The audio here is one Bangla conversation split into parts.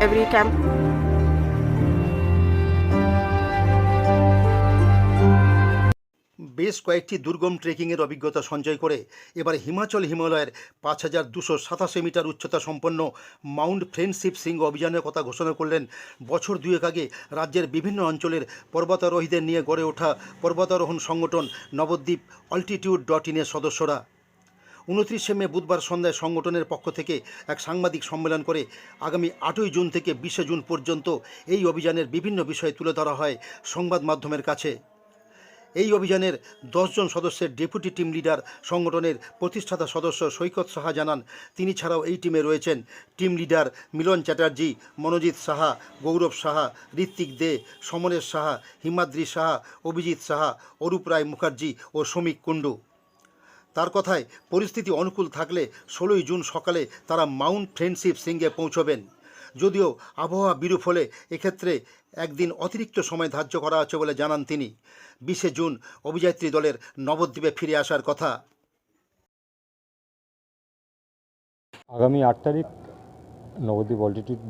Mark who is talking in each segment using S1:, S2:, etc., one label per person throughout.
S1: every time.
S2: বেশ কয়েকটি দুর্গম ট্রেকিংয়ের অভিজ্ঞতা সঞ্চয় করে এবার হিমাচল হিমালয়ের পাঁচ হাজার দুশো সাতাশি মিটার উচ্চতা সম্পন্ন মাউন্ট ফ্রেন্ডশিপ শৃঙ্গ অভিযানের কথা ঘোষণা করলেন বছর দুয়েক আগে রাজ্যের বিভিন্ন অঞ্চলের পর্বতারোহীদের নিয়ে গড়ে ওঠা পর্বতারোহণ সংগঠন নবদ্বীপ অল্টিটিউড ডট ইনের সদস্যরা উনত্রিশে মে বুধবার সন্ধ্যায় সংগঠনের পক্ষ থেকে এক সাংবাদিক সম্মেলন করে আগামী আটই জুন থেকে বিশে জুন পর্যন্ত এই অভিযানের বিভিন্ন বিষয় তুলে ধরা হয় সংবাদ মাধ্যমের কাছে। এই অভিযানের দশজন সদস্যের ডেপুটি টিম লিডার, সংগঠনের প্রতিষ্ঠাতা সদস্য সৈকত সাহা জানান, তিনি ছাড়াও এই টিমে রয়েছেন টিম লিডার মিলন চ্যাটার্জি, মনোজিৎ সাহা, গৌরব সাহা, ঋত্বিক দে, সমরেশ সাহা, হিমাদ্রি সাহা, অভিজিৎ সাহা, অরূপ রায় মুখার্জি ও শ্রমিক কুণ্ডু। তার কথায় পরিস্থিতি অনুকূল থাকলে ষোলোই জুন সকালে তারা মাউন্ট ফ্রেন্ডশিপ সিঙ্গে পৌঁছবেন। যদিও আবহাওয়া বিরূপ হলে এক্ষেত্রে একদিন অতিরিক্ত সময় ধার্য করা আছে বলে জানান তিনি। বিশে জুন অভিযাত্রী দলের নবদ্বীপে ফিরে আসার কথা।
S3: আগামী আট তারিখ নবদ্বীপ অল্টিটিউড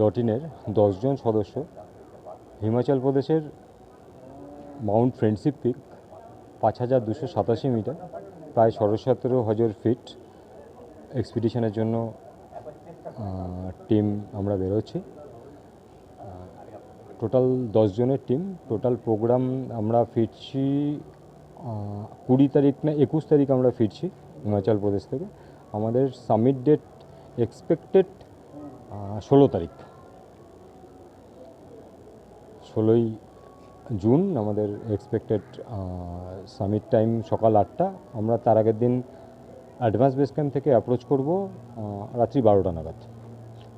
S3: ডট ইনের দশজন সদস্য হিমাচল প্রদেশের মাউন্ট ফ্রেন্ডশিপ পিক পাঁচ হাজার দুশো সাতাশি মিটার প্রায় সাড়ে সতেরো হাজার ফিট এক্সপিডিশনের জন্য টিম আমরা বেরোচ্ছি। টোটাল দশজনের টিম টোটাল প্রোগ্রাম আমরা ফিরছি কুড়ি তারিখ না, একুশ তারিখ আমরা ফিরছি হিমাচল প্রদেশ থেকে। আমাদের সামিট ডেট এক্সপেক্টেড ষোলো তারিখ। ষোলোই জুন আমাদের এক্সপেক্টেড সামিট টাইম সকাল আটটা। আমরা তার আগের দিন অ্যাডভান্স বেস ক্যাম্প থেকে অ্যাপ্রোচ করব রাত্রি বারোটা নাগাদ।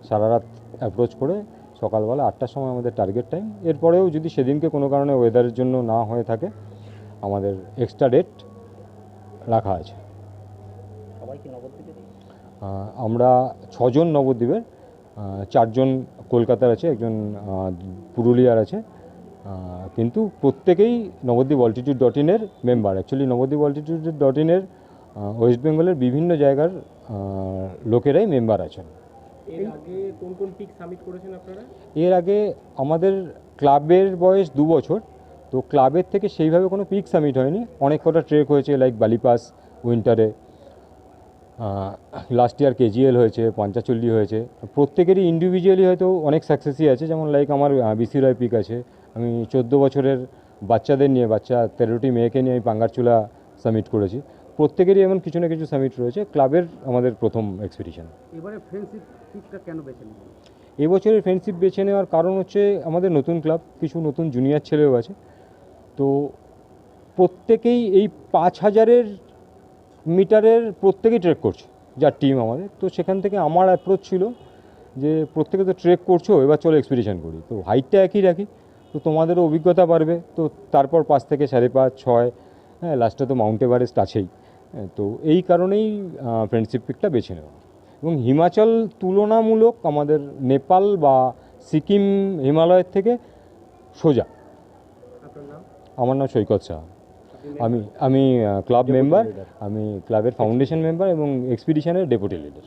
S3: সারা রাত অ্যাপ্রোচ করে সকালবেলা আটটার সময় আমাদের টার্গেট টাইম এরপরেও যদি সেদিনকে কোনো কারণে ওয়েদারের জন্য না হয়ে থাকে আমাদের এক্সট্রা ডেট রাখা আছে। আমরা ছজন নবদ্বীপের চারজন কলকাতার আছে একজন পুরুলিয়ার আছে। কিন্তু প্রত্যেকেই নবদ্বীপ অল্টিটিউড ডট ইনের member actually Nabadwip altitude dot ইনের ওয়েস্ট বেঙ্গলের বিভিন্ন জায়গার লোকেরাই মেম্বার আছেন।
S4: এর আগে কোন কোন পিক সামিট করেছেন আপনারা?
S3: এর আগে আমাদের ক্লাবের বয়স দু বছর তো ক্লাবের থেকে সেইভাবে কোনো পিক সামিট হয়নি। অনেক কটা ট্রেক হয়েছে লাইক বালিপাস উইন্টারে লাস্ট ইয়ার কেজিএল হয়েছে পঞ্চাচল্লি হয়েছে। প্রত্যেকেরই ইন্ডিভিজুয়ালি হয়তো অনেক সাকসেসই আছে যেমন লাইক আমার বিসি রায় পিক আছে। আমি চোদ্দ বছরের বাচ্চাদের নিয়ে বাচ্চা তেরোটি মেয়েকে নিয়ে আমি পাঙ্গারচুলা সামিট করেছি। প্রত্যেকেরই এমন কিছু না কিছু সামিট রয়েছে। ক্লাবের আমাদের প্রথম এক্সপিডিশন
S4: এবারে ফ্রেন্ডশিপ পিকটা কেন বেছে
S3: এবছরের ফ্রেন্ডশিপ বেছে নেওয়ার কারণ হচ্ছে আমাদের নতুন ক্লাব কিছু নতুন জুনিয়র ছেলেও আছে। তো প্রত্যেকেই এই পাঁচ হাজারের মিটারের প্রত্যেকেই ট্রেক করছে যার টিম আমাদের। তো সেখান থেকে আমার অ্যাপ্রোচ ছিল যে প্রত্যেকে তো ট্রেক করছ এবার চলো এক্সপিডিশন করি। তো হাইটটা একই রাখি। তো তোমাদেরও অভিজ্ঞতা বাড়বে। তো তারপর পাঁচ থেকে সাড়ে পাঁচ ছয় হ্যাঁ লাস্টে তো মাউন্ট এভারেস্ট আছেই তো এই কারণেই ফ্রেন্ডশিপ পিকটা বেছে নেওয়া। এবং হিমাচল তুলনামূলক আমাদের নেপাল বা সিকিম হিমালয়ের থেকে সোজা। আমার নাম সৈকত শাহ আমি আমি ক্লাব মেম্বার আমি ক্লাবের ফাউন্ডেশন মেম্বার এবং এক্সপিডিশনের ডেপুটি লিডার